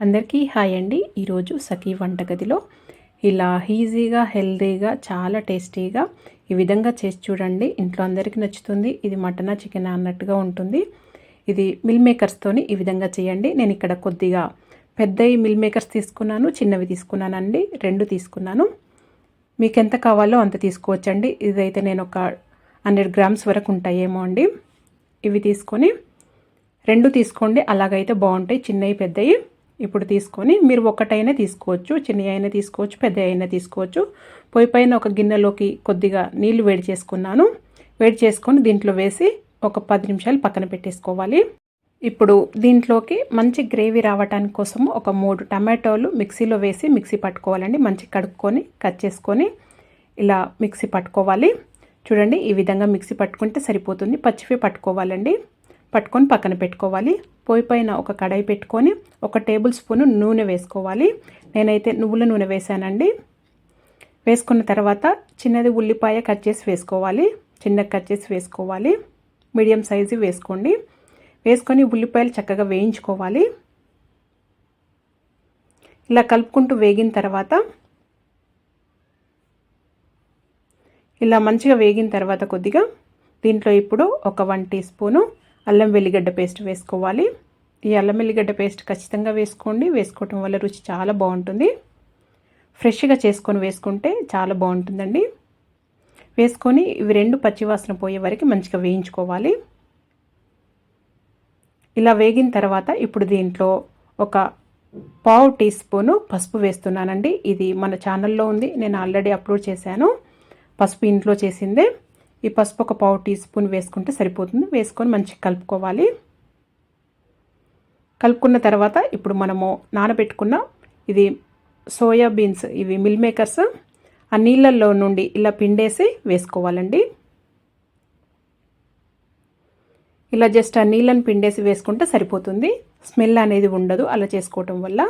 అందరికీ హాయ్ అండి. ఈరోజు సఖీ వంటగదిలో ఇలా ఈజీగా హెల్దీగా చాలా టేస్టీగా ఈ విధంగా చేసి చూడండి. ఇంట్లో అందరికీ నచ్చుతుంది. ఇది మటనా చికెన్ అన్నట్టుగా ఉంటుంది. ఇది మిల్ మేకర్స్తోని ఈ విధంగా చేయండి. నేను ఇక్కడ కొద్దిగా పెద్దవి మిల్ మేకర్స్ తీసుకున్నాను చిన్నవి తీసుకున్నానండి. రెండు తీసుకున్నాను. మీకు ఎంత కావాలో అంత తీసుకోవచ్చండి. ఇదైతే నేను ఒక హండ్రెడ్ గ్రామ్స్ వరకు ఉంటాయేమో అండి. ఇవి తీసుకొని రెండు తీసుకోండి. అలాగైతే బాగుంటాయి చిన్నవి పెద్దవి ఇప్పుడు తీసుకొని మీరు ఒకటైనా తీసుకోవచ్చు చిన్న అయినా తీసుకోవచ్చు పెద్ద అయినా తీసుకోవచ్చు. పొయ్యి పైన ఒక గిన్నెలోకి కొద్దిగా నీళ్ళు వేడి చేసుకున్నాను. వేడి చేసుకొని దీంట్లో వేసి ఒక పది నిమిషాలు పక్కన పెట్టేసుకోవాలి. ఇప్పుడు దీంట్లోకి మంచి గ్రేవీ రావటానికి కోసం ఒక మూడు టమాటోలు మిక్సీలో వేసి మిక్సీ పట్టుకోవాలండి. మంచి కడుక్కొని కట్ చేసుకొని ఇలా మిక్సీ పట్టుకోవాలి. చూడండి ఈ విధంగా మిక్సీ పట్టుకుంటే సరిపోతుంది. పచ్చివి పట్టుకోవాలండి. పట్టుకొని పక్కన పెట్టుకోవాలి. పొయ్యి పైన ఒక కడాయి పెట్టుకొని ఒక టేబుల్ స్పూన్ నూనె వేసుకోవాలి. నేనైతే నువ్వుల నూనె వేసానండి. వేసుకున్న తర్వాత చిన్నది ఉల్లిపాయ కట్ చేసి వేసుకోవాలి. చిన్నగా కట్ చేసి వేసుకోవాలి. మీడియం సైజు వేసుకోండి. వేసుకొని ఉల్లిపాయలు చక్కగా వేయించుకోవాలి. ఇలా కలుపుకుంటూ వేగిన తర్వాత ఇలా మంచిగా వేగిన తర్వాత కొద్దిగా దీంట్లో ఇప్పుడు ఒక వన్ టీ స్పూను అల్లం వెల్లిగడ్డ పేస్ట్ వేసుకోవాలి. ఈ అల్లం వెల్లిగడ్డ పేస్ట్ ఖచ్చితంగా వేసుకోండి. వేసుకోవటం వల్ల రుచి చాలా బాగుంటుంది. ఫ్రెష్గా చేసుకొని వేసుకుంటే చాలా బాగుంటుందండి. వేసుకొని ఇవి రెండు పచ్చివాసన పోయే వరకు మంచిగా వేయించుకోవాలి. ఇలా వేగిన తర్వాత ఇప్పుడు దీంట్లో ఒక పావు టీ స్పూను పసుపు వేస్తున్నానండి. ఇది మన ఛానల్లో ఉంది. నేను ఆల్రెడీ అప్లోడ్ చేశాను. పసుపు ఇంట్లో చేసిందే. ఈ పసుపు ఒక పావు టీ స్పూన్ వేసుకుంటే సరిపోతుంది. వేసుకొని మంచిగా కలుపుకోవాలి. కలుపుకున్న తర్వాత ఇప్పుడు మనము నానబెట్టుకున్న ఇది సోయా బీన్స్ ఇవి మిల్ మేకర్స్ ఆ నీళ్ళల్లో నుండి ఇలా పిండేసి వేసుకోవాలండి. ఇలా జస్ట్ ఆ నీళ్ళని పిండేసి వేసుకుంటే సరిపోతుంది. స్మెల్ అనేది ఉండదు అలా చేసుకోవటం వల్ల.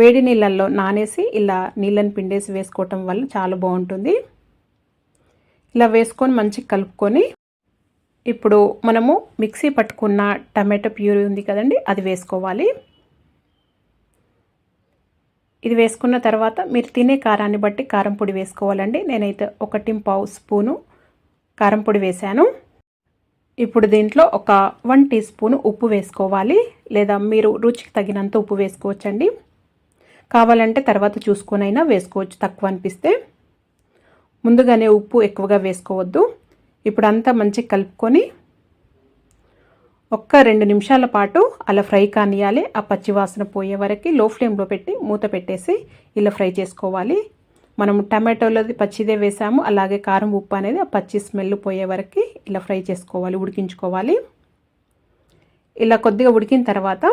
వేడి నీళ్ళల్లో నానేసి ఇలా నీళ్ళని పిండేసి వేసుకోవటం వల్ల చాలా బాగుంటుంది. ఇలా వేసుకొని మంచిగా కలుపుకొని ఇప్పుడు మనము మిక్సీ పట్టుకున్న టమాటో ప్యూరీ ఉంది కదండి అది వేసుకోవాలి. ఇది వేసుకున్న తర్వాత మీరు తినే కారాన్ని బట్టి కారం పొడి వేసుకోవాలండి. నేనైతే ఒకటి పావు స్పూను కారం పొడి వేశాను. ఇప్పుడు దీంట్లో ఒక వన్ టీ స్పూన్ ఉప్పు వేసుకోవాలి లేదా మీరు రుచికి తగినంత ఉప్పు వేసుకోవచ్చండి. కావాలంటే తర్వాత చూసుకొనైనా వేసుకోవచ్చు తక్కువ అనిపిస్తే. ముందుగానే ఉప్పు ఎక్కువగా వేసుకోవద్దు. ఇప్పుడు అంతా మంచిగా కలుపుకొని ఒక్క రెండు నిమిషాల పాటు అలా ఫ్రై కానియాలి. ఆ పచ్చివాసన పోయే వరకు లో ఫ్లేమ్లో పెట్టి మూత పెట్టేసి ఇలా ఫ్రై చేసుకోవాలి. మనం టమాటోలది పచ్చిదే వేసాము. అలాగే కారం ఉప్పు అనేది ఆ పచ్చి స్మెల్ పోయే వరకు ఇలా ఫ్రై చేసుకోవాలి ఉడికించుకోవాలి. ఇలా కొద్దిగా ఉడికిన తర్వాత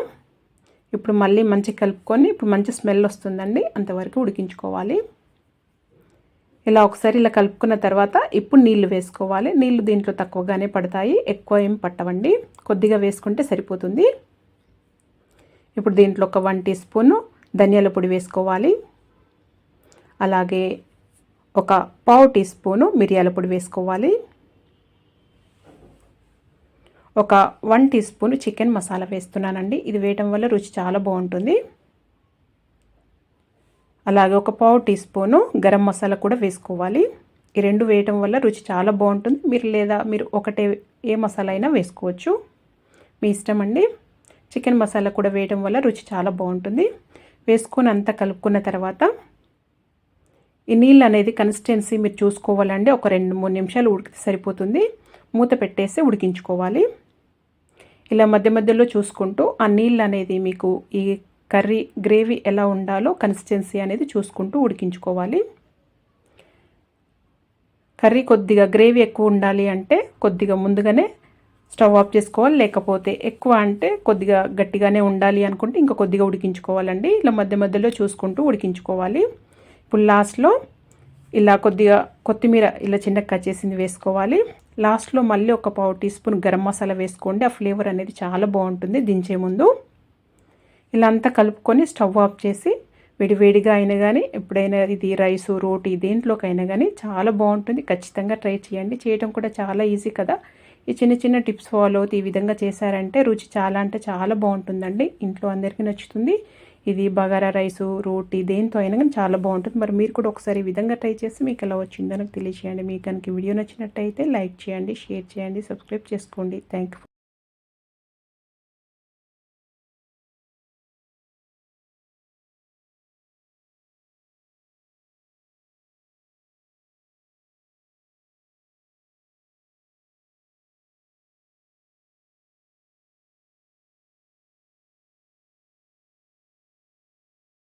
ఇప్పుడు మళ్ళీ మంచి కలుపుకొని ఇప్పుడు మంచి స్మెల్ వస్తుందండి అంతవరకు ఉడికించుకోవాలి. ఇలా ఒకసారి ఇలా కలుపుకున్న తర్వాత ఇప్పుడు నీళ్ళు వేసుకోవాలి. నీళ్ళు దీంట్లో తక్కువగానే పడతాయి. ఎక్కువ ఏం పట్టవండి. కొద్దిగా వేసుకుంటే సరిపోతుంది. ఇప్పుడు దీంట్లో ఒక వన్ టీ స్పూను ధనియాల పొడి వేసుకోవాలి. అలాగే ఒక పావు టీ స్పూను మిరియాల పొడి వేసుకోవాలి. ఒక one teaspoon chicken masala వేస్తున్నానండి. ఇది వేయటం వల్ల రుచి చాలా బాగుంటుంది. అలాగే ఒక పావు టీ స్పూను గరం మసాలా కూడా వేసుకోవాలి. ఈ రెండు వేయటం వల్ల రుచి చాలా బాగుంటుంది. మీరు లేదా మీరు ఒకటే ఏ మసాలా అయినా వేసుకోవచ్చు. మీ ఇష్టం అండి. చికెన్ మసాలా కూడా వేయటం వల్ల రుచి చాలా బాగుంటుంది. వేసుకొని అంతా కలుపుకున్న తర్వాత ఈ నీళ్ళు అనేది కన్సిస్టెన్సీ మీరు చూసుకోవాలండి. ఒక రెండు మూడు నిమిషాలు ఉడికితే సరిపోతుంది. మూత పెట్టేసి ఉడికించుకోవాలి. ఇలా మధ్య మధ్యలో చూసుకుంటూ ఆ నీళ్ళు అనేది మీకు ఈ కర్రీ గ్రేవీ ఎలా ఉండాలో కన్సిస్టెన్సీ అనేది చూసుకుంటూ ఉడికించుకోవాలి. కర్రీ కొద్దిగా గ్రేవీ ఎక్కువ ఉండాలి అంటే కొద్దిగా ముందుగానే స్టవ్ ఆఫ్ చేసుకోవాలి. లేకపోతే ఎక్కువ అంటే కొద్దిగా గట్టిగానే ఉండాలి అనుకుంటే ఇంకా కొద్దిగా ఉడికించుకోవాలండి. ఇలా మధ్య మధ్యలో చూసుకుంటూ ఉడికించుకోవాలి. ఇప్పుడు లాస్ట్లో ఇలా కొద్దిగా కొత్తిమీర ఇలా చిన్నగా కట్ చేసింది వేసుకోవాలి. లాస్ట్లో మళ్ళీ ఒక పావు టీ స్పూన్ గరం మసాలా వేసుకోండి. ఆ ఫ్లేవర్ అనేది చాలా బాగుంటుంది దించే ముందు. ఇలా అంతా కలుపుకొని స్టవ్ ఆఫ్ చేసి వేడివేడిగా అయినా కానీ ఎప్పుడైనా ఇది రైసు రోటీ దేంట్లోకైనా కానీ చాలా బాగుంటుంది. ఖచ్చితంగా ట్రై చేయండి. చేయడం కూడా చాలా ఈజీ కదా. ఈ చిన్న చిన్న టిప్స్ ఫాలో అవుతూ ఈ విధంగా చేశారంటే రుచి చాలా అంటే చాలా బాగుంటుందండి. ఇంట్లో అందరికీ నచ్చుతుంది. ఇది బగారా రైసు రోటీ దేంతో అయినా కానీ చాలా బాగుంటుంది. మరి మీరు కూడా ఒకసారి ఈ విధంగా ట్రై చేసి మీకు ఎలా వచ్చిందో నాకు తెలియజేయండి మీకు కనుక వీడియో నచ్చినట్టయితే లైక్ చేయండి షేర్ చేయండి సబ్స్క్రైబ్ చేసుకోండి. థ్యాంక్